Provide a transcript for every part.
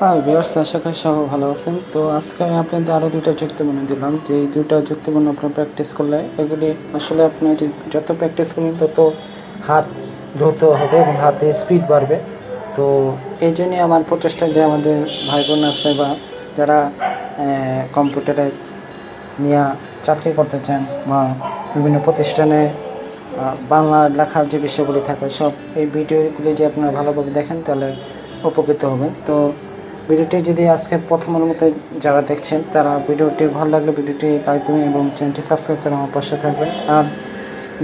Hi viewers আশা করি সবাই ভালো আছেন। তো আজকে আমি আপনাদের আরও দুটো যুক্তিপূর্ণ দিলাম। যে এই দুটো যুক্তিপূর্ণ আপনার প্র্যাকটিস করলে এগুলি আসলে আপনি যত প্র্যাকটিস করবেন, তত হাত দ্রুত হবে এবং হাতে স্পিড বাড়বে। তো এই জন্যই আমার প্রচেষ্টা যে আমাদের ভাই বোন আছে বা যারা কম্পিউটারে নিয়ে চাকরি করতে চান বা বিভিন্ন প্রতিষ্ঠানে বাংলা লেখার যে বিষয়গুলি থাকে, সব এই ভিডিওগুলি যে আপনারা ভালোভাবে দেখেন, তাহলে উপকৃত হবেন। তো ভিডিওটি যদি আজকে প্রথমের মতো যারা দেখছেন, তারা ভিডিওটি ভালো লাগলে ভিডিওটি লাইক দেবেন এবং চ্যানেলটি সাবস্ক্রাইব করে আমার পাশে থাকবেন। আর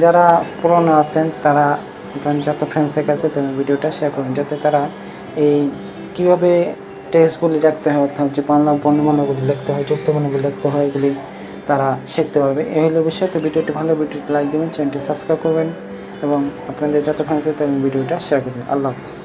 যারা পুরনো আছেন, তারা যত ফ্রেন্ডসের কাছে তুমি ভিডিওটা শেয়ার করবেন যাতে তারা এই কীভাবে টেক্সটগুলি লিখতে হয়, অর্থাৎ যে বাংলা বর্ণমালাগুলি লিখতে হয় যুক্তবর্ণগুলি লিখতে হয়, এগুলি তারা শিখতে পারবে। এই হলো বিষয়, তো ভিডিওটি ভালো ভিডিওটি লাইক দেবেন, চ্যানেলটি সাবস্ক্রাইব করবেন এবং আপনাদের যত ফ্রেন্ডস আছে ভিডিওটা শেয়ার করবেন। আল্লাহ হাফিজ।